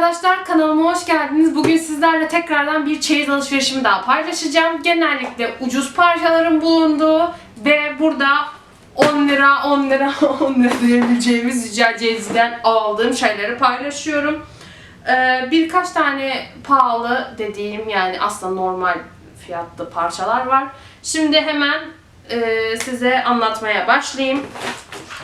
arkadaşlar kanalıma hoş geldiniz. Bugün sizlerle tekrardan bir çeyiz alışverişimi daha paylaşacağım. Genellikle ucuz parçaların bulunduğu ve burada 10 lira 10 lira 10 lira diyebileceğimiz Yücel Ceyiz'den aldığım şeyleri paylaşıyorum. Ee, birkaç tane pahalı dediğim yani aslında normal fiyatlı parçalar var. Şimdi hemen e, size anlatmaya başlayayım.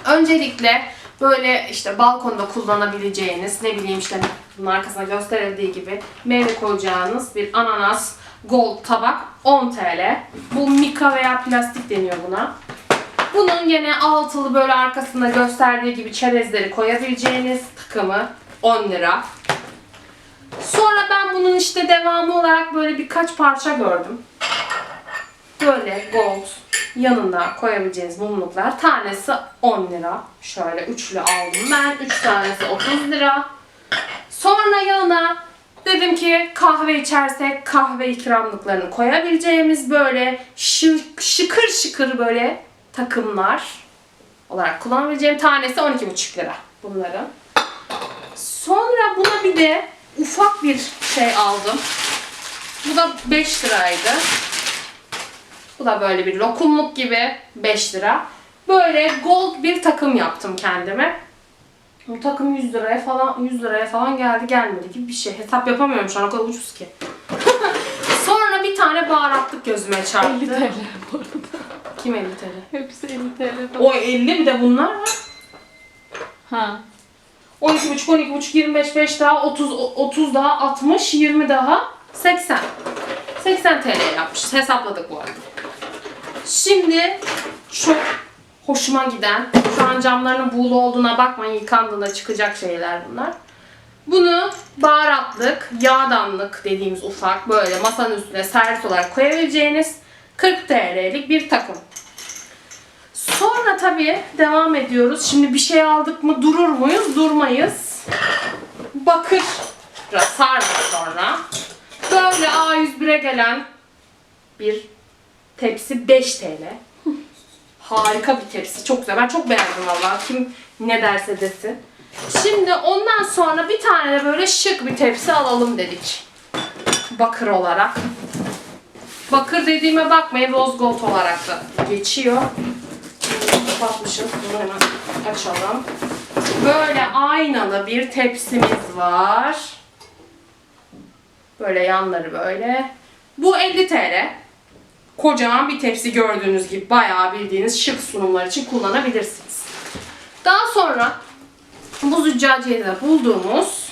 Öncelikle böyle işte balkonda kullanabileceğiniz ne bileyim işte bunun arkasına gösterildiği gibi meyve koyacağınız bir ananas gold tabak 10 TL. Bu mika veya plastik deniyor buna. Bunun yine altılı böyle arkasında gösterdiği gibi çerezleri koyabileceğiniz takımı 10 lira. Sonra ben bunun işte devamı olarak böyle birkaç parça gördüm. Böyle gold yanında koyabileceğiniz mumluklar. Tanesi 10 lira. Şöyle üçlü aldım ben. 3 tanesi 30 lira. Sonra yanına dedim ki kahve içersek kahve ikramlıklarını koyabileceğimiz böyle şık, şıkır şıkır böyle takımlar olarak kullanabileceğim tanesi 12,5 lira bunların. Sonra buna bir de ufak bir şey aldım. Bu da 5 liraydı. Bu da böyle bir lokumluk gibi 5 lira. Böyle gold bir takım yaptım kendime. Bu takım 100 liraya falan 100 liraya falan geldi gelmedi gibi bir şey. Hesap yapamıyorum şu an o kadar ucuz ki. Sonra bir tane baharatlık gözüme çarptı. 50 TL bu arada. Kim 50 TL? Hepsi 50 TL falan. O 50 bir de bunlar var. Ha. 12,5, 12,5, 25, 5 daha 30, 30 daha 60, 20 daha 80. 80 TL yapmışız. Hesapladık bu arada. Şimdi çok hoşuma giden, şu an camlarının buğulu olduğuna bakmayın yıkandığında çıkacak şeyler bunlar. Bunu baharatlık, yağdanlık dediğimiz ufak böyle masanın üstüne servis olarak koyabileceğiniz 40 TL'lik bir takım. Sonra tabii devam ediyoruz. Şimdi bir şey aldık mı durur muyuz? Durmayız. Bakır sardık sonra. Böyle A101'e gelen bir tepsi 5 TL. Harika bir tepsi. Çok güzel. Ben çok beğendim valla. Kim ne derse desin. Şimdi ondan sonra bir tane de böyle şık bir tepsi alalım dedik. Bakır olarak. Bakır dediğime bakmayın. Rose gold olarak da geçiyor kapatmışız. Bunu hemen açalım. Böyle aynalı bir tepsimiz var. Böyle yanları böyle. Bu 50 TL. Kocaman bir tepsi gördüğünüz gibi bayağı bildiğiniz şık sunumlar için kullanabilirsiniz. Daha sonra bu züccaciyede bulduğumuz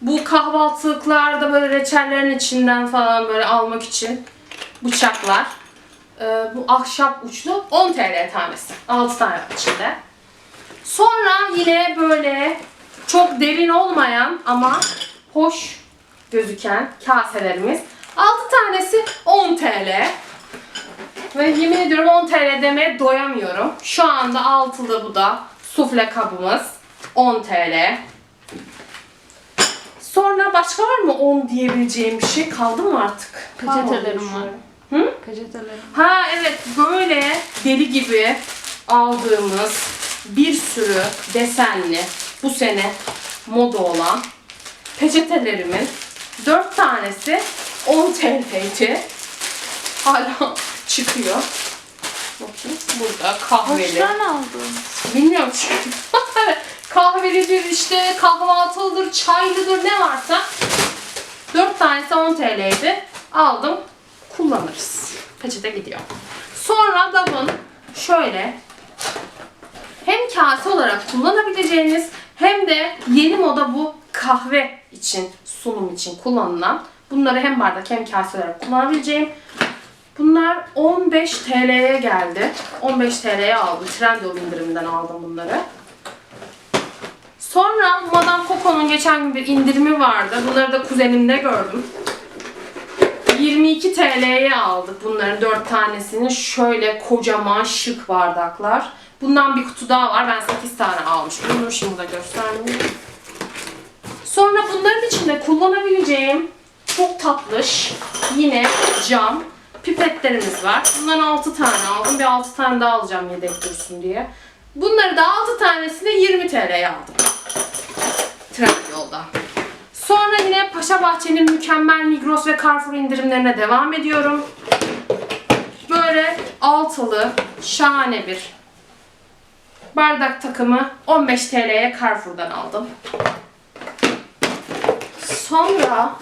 bu kahvaltılıklarda böyle reçellerin içinden falan böyle almak için bıçaklar. Ee, bu ahşap uçlu 10 TL tanesi. 6 tane içinde. Sonra yine böyle çok derin olmayan ama hoş gözüken kaselerimiz. 6 tanesi 10 TL. Ve yemin ediyorum 10 TL demeye doyamıyorum. Şu anda altılı bu da sufle kabımız 10 TL. Sonra başka var mı 10 diyebileceğim bir şey kaldı mı artık? Peçetelerim var. Hı? Peçetelerim. Ha evet böyle deli gibi aldığımız bir sürü desenli bu sene moda olan peçetelerimin 4 tanesi 10 TL'ydi. Hala çıkıyor. Bakayım burada kahveli. tane aldın? Bilmiyorum çünkü. Kahvelidir işte kahvaltılıdır, çaylıdır ne varsa 4 tanesi 10 TL'ydi. Aldım. Kullanırız. Peçete gidiyor. Sonra Dav'ın şöyle hem kase olarak kullanabileceğiniz hem de yeni moda bu kahve için, sunum için kullanılan bunları hem bardak hem kase olarak kullanabileceğim Bunlar 15 TL'ye geldi. 15 TL'ye aldım. Trendyol indiriminden aldım bunları. Sonra Madame Coco'nun geçen gün bir indirimi vardı. Bunları da kuzenimde gördüm. 22 TL'ye aldık bunların 4 tanesini. Şöyle kocaman şık bardaklar. Bundan bir kutu daha var. Ben 8 tane almışım. Bunu şimdi de göstermeyeyim. Sonra bunların içinde kullanabileceğim çok tatlış yine cam pipetlerimiz var. Bundan 6 tane aldım. Bir 6 tane daha alacağım yedek dursun diye. Bunları da 6 tanesini 20 TL'ye aldım. Trendyol'da. Sonra Paşa Bahçe'nin mükemmel Migros ve Carrefour indirimlerine devam ediyorum. Böyle altılı, şahane bir bardak takımı 15 TL'ye Carrefour'dan aldım. Sonra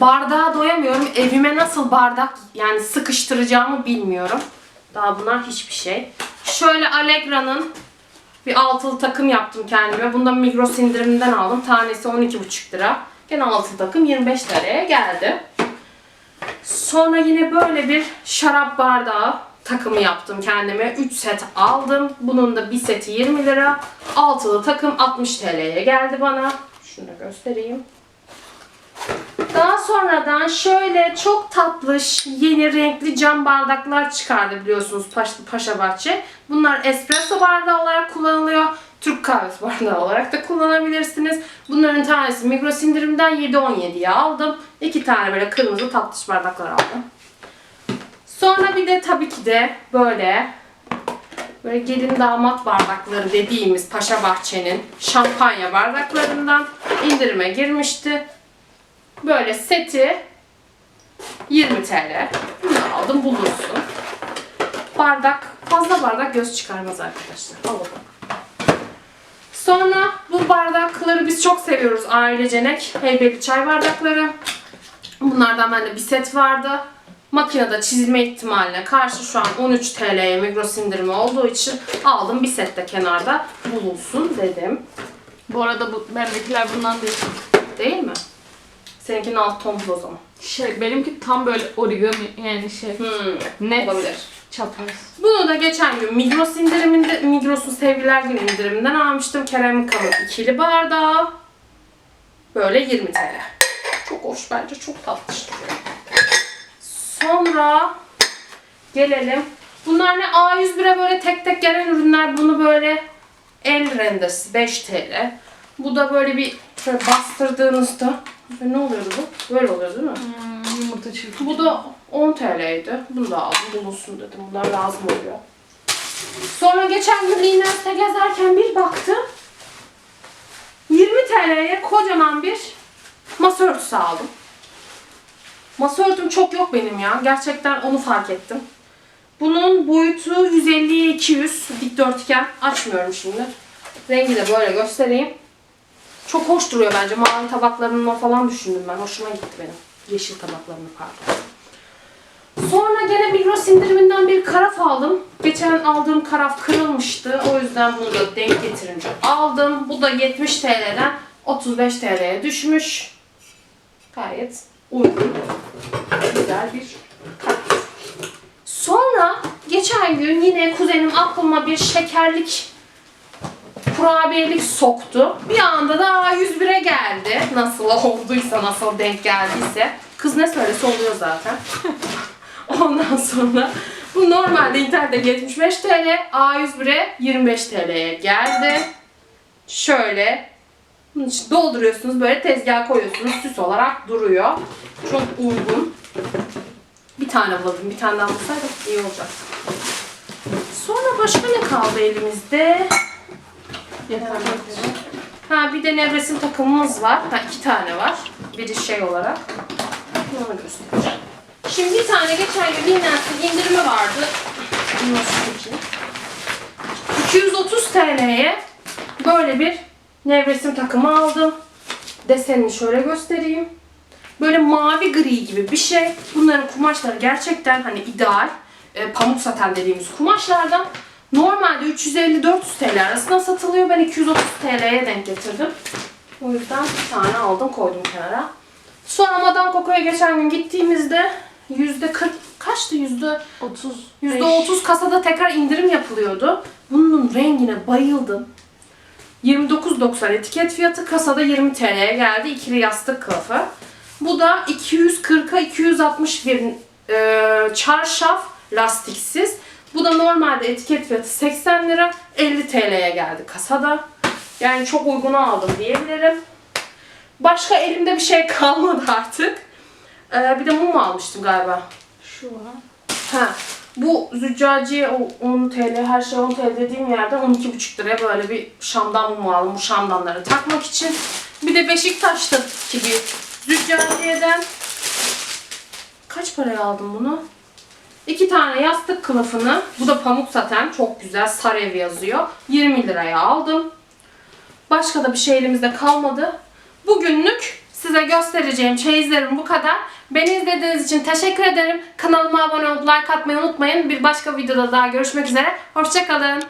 bardağa doyamıyorum. Evime nasıl bardak yani sıkıştıracağımı bilmiyorum. Daha bunlar hiçbir şey. Şöyle Allegra'nın bir altılı takım yaptım kendime. Bunu da Migros indiriminden aldım. Tanesi 12,5 lira. Gene altılı takım 25 liraya geldi. Sonra yine böyle bir şarap bardağı takımı yaptım kendime. 3 set aldım. Bunun da bir seti 20 lira. Altılı takım 60 TL'ye geldi bana. Şunu da göstereyim. Daha sonradan şöyle çok tatlış yeni renkli cam bardaklar çıkardı biliyorsunuz Paşa, Paşa Bahçe. Bunlar espresso bardağı olarak kullanılıyor. Türk kahvesi bardağı olarak da kullanabilirsiniz. Bunların tanesi Migros indirimden 7.17'ye aldım. İki tane böyle kırmızı tatlış bardaklar aldım. Sonra bir de tabii ki de böyle böyle gelin damat bardakları dediğimiz Paşa Bahçe'nin şampanya bardaklarından indirime girmişti. Böyle seti 20 TL. Bunu aldım bulursun. Bardak, fazla bardak göz çıkarmaz arkadaşlar. Al bakalım. Sonra bu bardakları biz çok seviyoruz ailecenek. Heybeli çay bardakları. Bunlardan bende bir set vardı. Makinede çizilme ihtimaline karşı şu an 13 TL'ye Migros indirimi olduğu için aldım bir set de kenarda bulunsun dedim. Bu arada bu bendekiler bundan değil. Değil mi? Seninkinin alt tombul o zaman. Şey benimki tam böyle origami yani şey Hmm, net olabilir. çapraz. Bunu da geçen gün Migros indiriminde, Migros'un Sevgiler Günü indiriminden almıştım. Keramika'nın ikili bardağı. Böyle 20 TL. Çok hoş bence, çok tatlış duruyor. Sonra gelelim. Bunlar ne? A101'e böyle tek tek gelen ürünler. Bunu böyle el rendesi 5 TL. Bu da böyle bir şöyle bastırdığınızda ne oluyordu bu? Böyle oluyor değil mi? Hmm, yumurta çırpı. Bu da 10 TL'ydi. Bunu da aldım. Bulunsun dedim. Bunlar lazım oluyor. Sonra geçen gün Lines'te gezerken bir baktım. 20 TL'ye kocaman bir masa örtüsü aldım. Masa örtüm çok yok benim ya. Gerçekten onu fark ettim. Bunun boyutu 150'ye 200 dikdörtgen. Açmıyorum şimdi. Rengi de böyle göstereyim. Çok hoş duruyor bence. Mavi tabaklarımla falan düşündüm ben. Hoşuma gitti benim. Yeşil tabaklarımı pardon. Sonra gene Migros indiriminden bir karaf aldım. Geçen aldığım karaf kırılmıştı. O yüzden bunu da denk getirince aldım. Bu da 70 TL'den 35 TL'ye düşmüş. Gayet uygun. Güzel bir karaf. Sonra geçen gün yine kuzenim aklıma bir şekerlik kurabiyelik soktu. Bir anda da A101'e geldi. Nasıl olduysa, nasıl denk geldiyse. Kız ne söylese oluyor zaten. Ondan sonra bu normalde internette 75 TL, A101'e 25 TL'ye geldi. Şöyle dolduruyorsunuz, böyle tezgaha koyuyorsunuz, süs olarak duruyor. Çok uygun. Bir tane bulalım, bir tane daha bulsaydık iyi olacak. Sonra başka ne kaldı elimizde? Ha bir de nevresim takımımız var. Ha iki tane var. Biri şey olarak. Onu göstereceğim. Şimdi bir tane geçen gün Linnens'in indirimi vardı. Nasıl çekeyim? 230 TL'ye böyle bir nevresim takımı aldım. Desenini şöyle göstereyim. Böyle mavi gri gibi bir şey. Bunların kumaşları gerçekten hani ideal. E, pamuk saten dediğimiz kumaşlardan. Normalde 350-400 TL arasında satılıyor. Ben 230 TL'ye denk getirdim. O yüzden bir tane aldım koydum kenara. Sonra Madame Coco'ya geçen gün gittiğimizde yüzde 40 kaçtı yüzde 30. Yüzde otuz kasada tekrar indirim yapılıyordu. Bunun rengine bayıldım. 29.90 etiket fiyatı kasada 20 TL'ye geldi. İkili yastık kılıfı. Bu da 240'a 260 bir e, çarşaf lastiksiz. Bu da normalde etiket fiyatı 80 lira 50 TL'ye geldi kasada. Yani çok uyguna aldım diyebilirim. Başka elimde bir şey kalmadı artık. E, bir de mum almıştım galiba. Şu var. Ha, bu züccaciye o 10 TL, her şey 10 TL dediğim yerden 12,5 liraya böyle bir şamdan mum aldım bu şamdanları takmak için. Bir de Beşiktaş'taki bir Züccaciye'den kaç paraya aldım bunu? İki tane yastık kılıfını, bu da pamuk saten, çok güzel, Sarev yazıyor. 20 liraya aldım. Başka da bir şey elimizde kalmadı. Bugünlük size göstereceğim çeyizlerim bu kadar. Beni izlediğiniz için teşekkür ederim. Kanalıma abone olup like atmayı unutmayın. Bir başka videoda daha görüşmek üzere. Hoşçakalın.